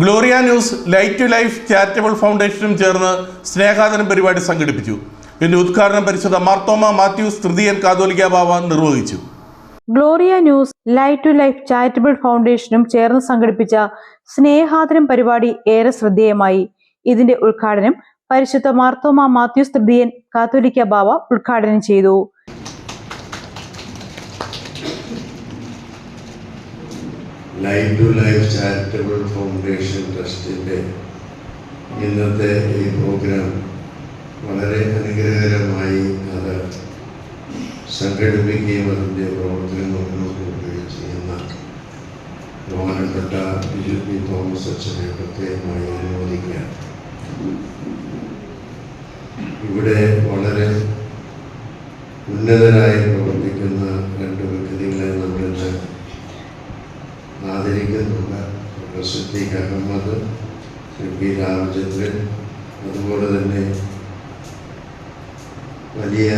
Gloria news light to life charitable ഫൗണ്ടേഷനും ചേർന്ന് സ്നേഹാദനം പരിപാടി സംഘടിപ്പിച്ചു. ഇതിന്റെ ഉദ്ഘാടനം പരിശുദ്ധ മാർത്തോമ മാത്യൂസ് തൃതീയൻ കാതോലിക്ക ബാവ നിർവഹിച്ചു. Gloria news light to life charitable ഫൗണ്ടേഷനും ചേർന്ന് സംഘടിപ്പിച്ച സ്നേഹാദരം പരിപാടി ഏറെ ശ്രദ്ധേയമായി. ഇതിന്റെ ഉദ്ഘാടനം പരിശുദ്ധ മാർത്തോമ മാത്യൂസ് തൃതീയൻ കാത്തോലിക്ക ബാവ ഉദ്ഘാടനം ചെയ്തു. Life to life charitable foundation ട്രസ്റ്റിന്റെ ഇന്നത്തെ ഈ പ്രോഗ്രാം വളരെ അനുഗ്രഹകരമായി അത് സംഘടിപ്പിക്കുകയും അതിന്റെ പ്രവർത്തനം മുന്നോട്ട് കൊണ്ടുപോവുകയും ചെയ്യുന്ന ബഹുമാനപ്പെട്ട ബിജു പി തോമസ് അച്ഛനെ പ്രത്യേകമായി അനുമോദിക്കുകയാണ്. ഇവിടെ വളരെ ഉന്നതരായി പ്രവർത്തിക്കുന്ന രണ്ട് വ്യക്തികളെ നമ്മളിന്ന് ഡോക്ടർ സിദ്ദീഖ് അഹമ്മദ് ശ്രീ പി രാമചന്ദ്രൻ. അതുപോലെ തന്നെ വലിയ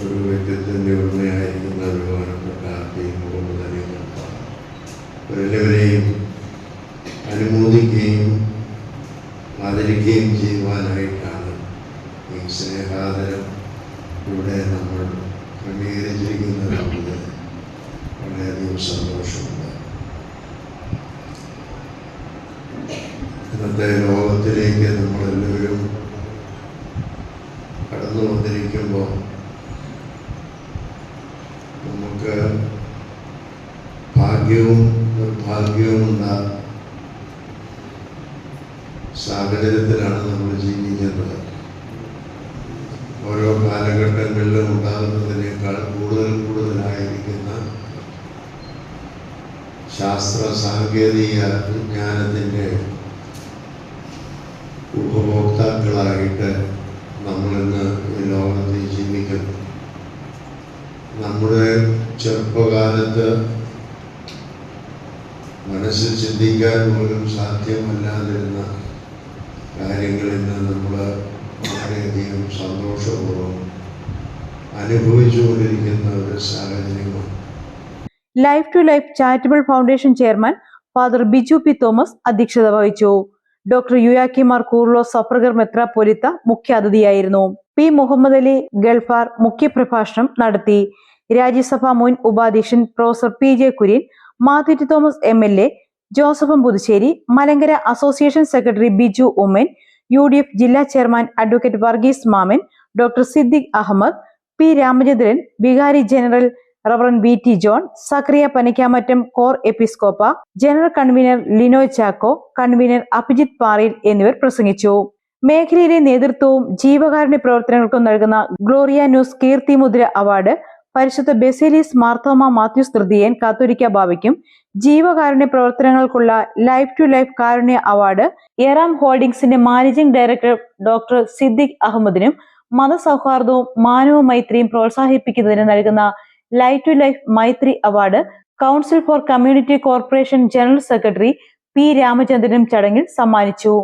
ഒരു വ്യക്തിത്വത്തിന്റെ ഉടമയായിരിക്കുന്ന ബഹുമാനപ്പെട്ട പി മുഹമ്മദ് അലി മുഹമ്മദ്. അനുമോദിക്കുകയും ആദരിക്കുകയും ചെയ്യുവാനായിട്ടാണ് ഈ സ്നേഹാദരം ഇവിടെ നമ്മൾ ക്രമീകരിച്ചിരിക്കുന്നത്. എന്നുള്ളത് വളരെയധികം ഇന്നത്തെ ലോകത്തിലേക്ക് നമ്മളെല്ലാവരും കടന്നു വന്നിരിക്കുമ്പോൾ നമുക്ക് ഭാഗ്യവും നിർഭാഗ്യവും ഉണ്ടാകും സാഹചര്യത്തിലാണ് നമ്മൾ ജീവിക്കുന്നത്. ഓരോ കാലഘട്ടങ്ങളിലും ഉണ്ടാകുന്നതിനേക്കാൾ കൂടുതൽ കൂടുതലായിരിക്കുന്ന ശാസ്ത്ര സാങ്കേതിക വിജ്ഞാനത്തിന്റെ ഉപഭോക്താക്കളായിട്ട് നമ്മളിന്ന് ലോകത്തിൽ ജീവിക്കുന്നു നമ്മുടെ ചെറുപ്പകാലത്ത് മനസ്സിൽ ചിന്തിക്കാൻ പോലും സാധ്യമല്ലാതിരുന്ന കാര്യങ്ങളിൽ നിന്ന് നമ്മൾ വളരെയധികം സന്തോഷപൂർവം അനുഭവിച്ചുകൊണ്ടിരിക്കുന്ന ഒരു സാഹചര്യമാണ്. Life to life charitable foundation chairman father Biju P Thomas അധ്യക്ഷത വഹിച്ചു. ഡോക്ടർ യുയാക്കിമാർ കൂർലോ സഫർഗർ മെത്രാപ്പൊലിത്ത മുഖ്യാതിഥിയായിരുന്നു. പി. മുഹമ്മദ് അലി ഗൾഫാർ മുഖ്യപ്രഭാഷണം നടത്തി. രാജ്യസഭാ മുൻ ഉപാധ്യക്ഷൻ professor P. J. Kurian Mathew Thomas M. L. A ജോസഫം Puthussery Malankara association secretary Biju Oommen U D F ജില്ലാ chairman advocate Varghese Mammen doctor Siddique Ahmed P. Ramachandran വികാരി general reverend B T John Zacharia Panickamattom cor episcopa general convener Lino Chacko convener Abhijith Parayil എന്നിവർ പ്രസംഗിച്ചു. മേഖലയിലെ നേതൃത്വവും ജീവകാരുണ്യ പ്രവർത്തനങ്ങൾക്കും നൽകുന്ന Gloria news കീർത്തിമുദ്ര award പരിശുദ്ധ ബെസേലീസ് മാർത്തോമ മാത്യൂസ് തൃതീയൻ കാത്തോലിക്ക ബാവയ്ക്കും ജീവകാരുണ്യ പ്രവർത്തനങ്ങൾക്കുള്ള life to life Karunya award Eram ഹോൾഡിംഗ്സിന്റെ മാനേജിംഗ് ഡയറക്ടർ ഡോക്ടർ സിദ്ദിഖ് അഹമ്മദിനും മതസൗഹാർദ്ദവും മാനവ മൈത്രിയും പ്രോത്സാഹിപ്പിക്കുന്നതിന് നൽകുന്ന life to life Maitri award council for community corporation general secretary P രാമചന്ദ്രനും ചടങ്ങിൽ സമ്മാനിച്ചു.